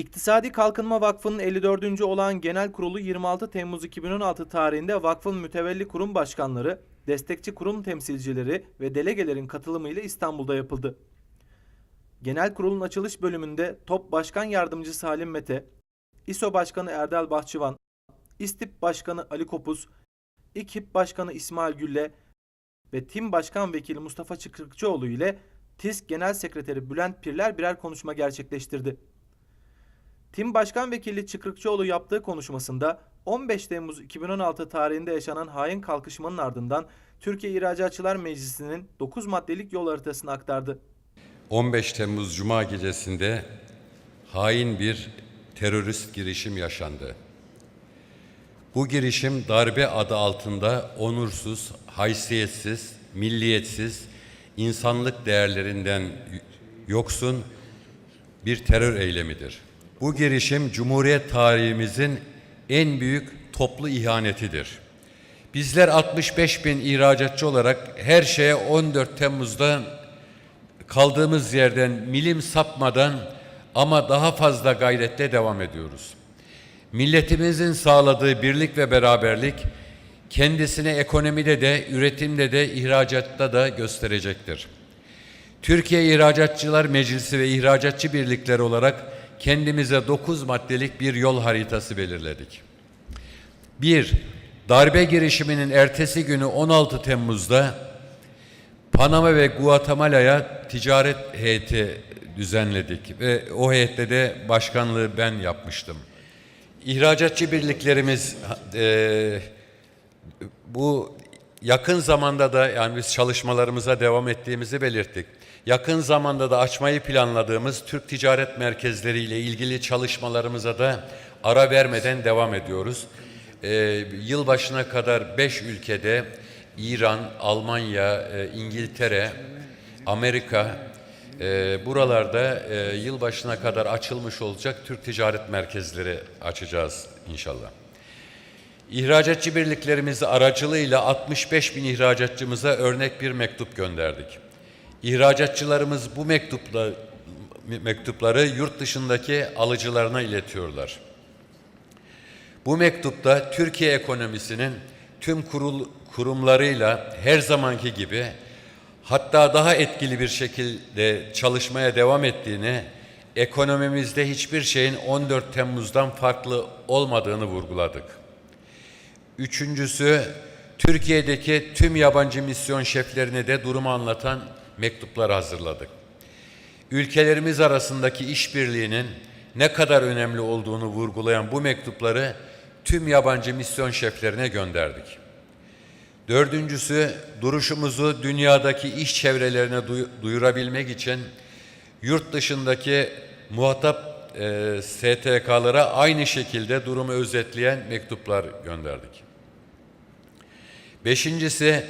İktisadi Kalkınma Vakfı'nın 54. olan genel kurulu 26 Temmuz 2016 tarihinde vakfın mütevelli kurum başkanları, destekçi kurum temsilcileri ve delegelerin katılımıyla İstanbul'da yapıldı. Genel kurulun açılış bölümünde Top Başkan Yardımcısı Halim Mete, İSO Başkanı Erdal Bahçıvan, İstip Başkanı Ali Kopuz, İKİP Başkanı İsmail Gülle ve Tim Başkan Vekili Mustafa Çıkrıkçıoğlu ile TİSK Genel Sekreteri Bülent Pirler birer konuşma gerçekleştirdi. Tim Başkan Vekili Çıkrıkçıoğlu yaptığı konuşmasında 15 Temmuz 2016 tarihinde yaşanan hain kalkışmanın ardından Türkiye İhracatçılar Meclisi'nin 9 maddelik yol haritasını aktardı. 15 Temmuz Cuma gecesinde hain bir terörist girişim yaşandı. Bu girişim darbe adı altında onursuz, haysiyetsiz, milliyetsiz, insanlık değerlerinden yoksun bir terör eylemidir. Bu girişim Cumhuriyet tarihimizin en büyük toplu ihanetidir. Bizler 65 bin ihracatçı olarak her şeye 14 Temmuz'da kaldığımız yerden milim sapmadan ama daha fazla gayretle devam ediyoruz. Milletimizin sağladığı birlik ve beraberlik kendisine ekonomide de, üretimde de, ihracatta da gösterecektir. Türkiye İhracatçılar Meclisi ve İhracatçı Birlikleri olarak kendimize 9 maddelik bir yol haritası belirledik. 1. Darbe girişiminin ertesi günü 16 Temmuz'da Panama ve Guatemala'ya ticaret heyeti düzenledik ve o heyette de başkanlığı ben yapmıştım. İhracatçı birliklerimiz e, bu yakın zamanda da yani biz çalışmalarımıza devam ettiğimizi belirttik. Yakın zamanda da açmayı planladığımız Türk Ticaret Merkezleri ile ilgili çalışmalarımıza da ara vermeden devam ediyoruz. Ee, yılbaşına kadar beş ülkede İran, Almanya, e, İngiltere, Amerika e, buralarda e, yılbaşına kadar açılmış olacak Türk Ticaret Merkezleri açacağız inşallah. İhracatçı birliklerimiz aracılığıyla 65 bin ihracatçımıza örnek bir mektup gönderdik. İhracatçılarımız bu mektupla, mektupları yurt dışındaki alıcılarına iletiyorlar. Bu mektupta Türkiye ekonomisinin tüm kurul, kurumlarıyla her zamanki gibi hatta daha etkili bir şekilde çalışmaya devam ettiğini, ekonomimizde hiçbir şeyin 14 Temmuz'dan farklı olmadığını vurguladık. Üçüncüsü, Türkiye'deki tüm yabancı misyon şeflerine de durumu anlatan mektuplar hazırladık. Ülkelerimiz arasındaki işbirliğinin ne kadar önemli olduğunu vurgulayan bu mektupları tüm yabancı misyon şeflerine gönderdik. Dördüncüsü, duruşumuzu dünyadaki iş çevrelerine duyurabilmek için yurt dışındaki muhatap e, STK'lara aynı şekilde durumu özetleyen mektuplar gönderdik. Beşincisi,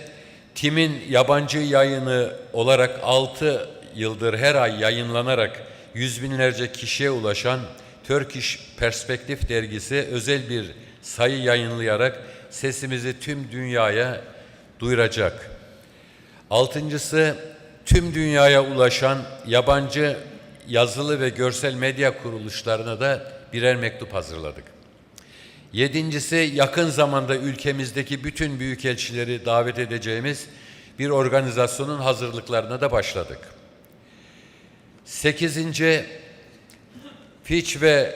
TİM'in yabancı yayını olarak 6 yıldır her ay yayınlanarak yüz binlerce kişiye ulaşan Turkish Perspektif dergisi özel bir sayı yayınlayarak sesimizi tüm dünyaya duyuracak. Altıncısı tüm dünyaya ulaşan yabancı yazılı ve görsel medya kuruluşlarına da birer mektup hazırladık. Yedincisi yakın zamanda ülkemizdeki bütün büyükelçileri davet edeceğimiz bir organizasyonun hazırlıklarına da başladık. Sekizinci Fitch ve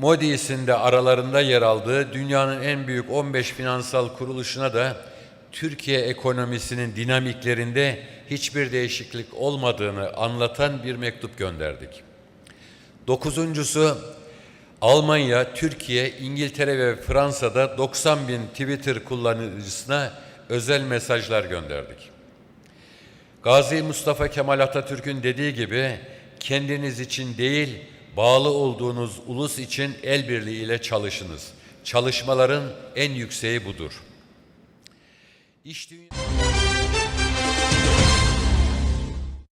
Moody's'in de aralarında yer aldığı dünyanın en büyük 15 finansal kuruluşuna da Türkiye ekonomisinin dinamiklerinde hiçbir değişiklik olmadığını anlatan bir mektup gönderdik. Dokuzuncusu Almanya, Türkiye, İngiltere ve Fransa'da 90 bin Twitter kullanıcısına özel mesajlar gönderdik. Gazi Mustafa Kemal Atatürk'ün dediği gibi kendiniz için değil, bağlı olduğunuz ulus için el birliği ile çalışınız. Çalışmaların en yükseği budur. İş dünya...